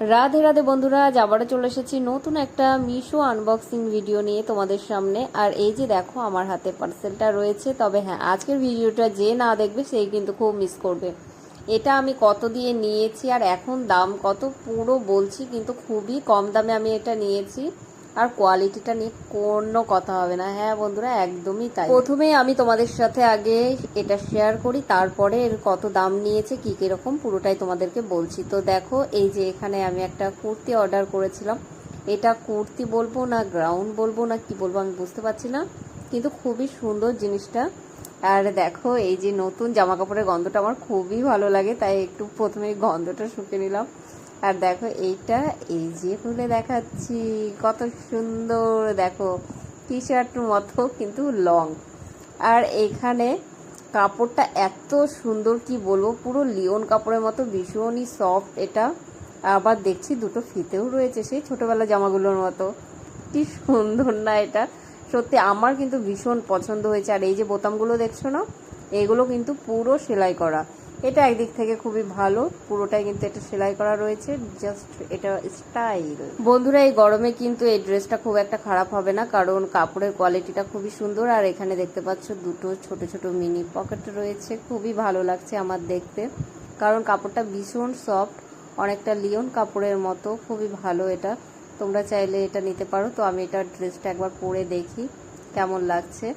রাধে রাধে বন্ধুরা, আজ আবারও চলে এসেছি নতুন একটা মিশো আনবক্সিং ভিডিও নিয়ে তোমাদের সামনে। আর এই যে দেখো, আমার হাতে পার্সেলটা রয়েছে। তবে হ্যাঁ আজকের ভিডিওটা যে না দেখবে সেই কিন্তু খুব মিস করবে। এটা আমি কত দিয়ে নিয়েছি, আর এখন দাম কত পুরো বলছি, কিন্তু খুবই কম দামে আমি এটা নিয়েছি। আর কোয়ালিটিটা নিয়ে কোনো কথা হবে না। হ্যাঁ বন্ধুরা, একদমই তাই। প্রথমে আমি তোমাদের সাথে আগে এটা শেয়ার করি, তারপরে এর কত দাম নিয়েছে, কি কীরকম পুরোটাই তোমাদেরকে বলছি। তো দেখো, এই যে এখানে আমি একটা কুর্তি অর্ডার করেছিলাম। এটা কুর্তি বলব না গ্রাউন্ড বলব না, কি বলব আমি বুঝতে পারছি না, কিন্তু খুবই সুন্দর জিনিসটা। আর দেখো, এই যে নতুন জামা কাপড়ের গন্ধটা আমার খুবই ভালো লাগে, তাই একটু প্রথমে গন্ধটা শুকে নিলাম। আর দেখো এইটা এই যে খুলে দেখাচ্ছি, কত সুন্দর। দেখো টি শার্ট মতো, কিন্তু লং আর এখানে কাপড়টা এত সুন্দর, কি বলব, পুরো লিওন কাপড়ের মতো, ভীষণই সফট এটা। আবার দেখছি দুটো ফিতেও রয়েছে, সেই ছোটোবেলা জামাগুলোর মতো। কি সুন্দর না এটা। সত্যি আমার কিন্তু ভীষণ পছন্দ হয়েছে। আর এই যে বোতামগুলো দেখছ না, এগুলো কিন্তু পুরো সেলাই করা। এটা একদিক থেকে খুবই ভালো। পুরোটাই কিন্তু এটা সেলাই করা রয়েছে। জাস্ট এটা স্টাইল বন্ধুরা, এই গরমে কিন্তু এই ড্রেসটা খুব একটা খারাপ হবে না, কারণ কাপড়ের কোয়ালিটিটা খুবই সুন্দর। আর এখানে দেখতে পাচ্ছ দুটো ছোট ছোট মিনি পকেট রয়েছে। খুবই ভালো লাগছে আমার দেখতে। কারণ কাপড়টা ভীষণ সফট অনেকটা লিওন কাপড়ের মতো। খুবই ভালো এটা। তোমরা চাইলে এটা নিতে পারো। তো আমি এটা ড্রেসটা একবার পরে দেখি, কেমন লাগছে।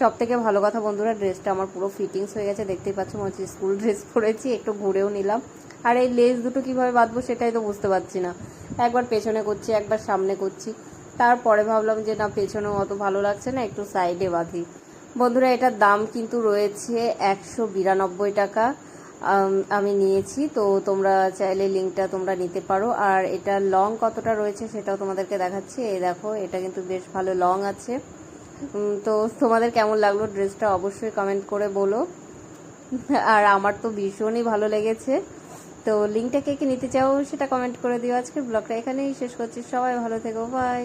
সব থেকে ভালো কথা বন্ধুরা ড্রেসটা আমার পুরো ফিটিংস হয়ে গেছে। দেখতেই পাচ্ছ, মনে হচ্ছে স্কুল ড্রেস পরেছি, একটু ঘুরেও নিলাম। আর এই লেস দুটো কীভাবে বাঁধবো সেটাই তো বুঝতে পারছি না। একবার পেছনে করছি, একবার সামনে করছি। তারপরে ভাবলাম যে না, পেছনেও অত ভালো লাগছে না, একটু সাইডে বাঁধি। বন্ধুরা, এটার দাম কিন্তু রয়েছে একশো বিরানব্বই টাকা। আমি নিয়েছি, তো তোমরা চাইলে লিঙ্কটা তোমরা নিতে পারো। আর এটা লং কতটা রয়েছে সেটাও তোমাদেরকে দেখাচ্ছি। এই দেখো, এটা কিন্তু বেশ ভালো লং আছে। তো তোমাদের কেমন লাগল ড্রেসটা অবশ্যই কমেন্ট করে বলো। আর আমার তো ভীষণই ভালো লেগেছে। তো লিঙ্কটা কে কে নিতে চাও সেটা কমেন্ট করে দিও। আজকের ব্লগটা এখানেই শেষ করছি। সবাই ভালো থেকো। বাই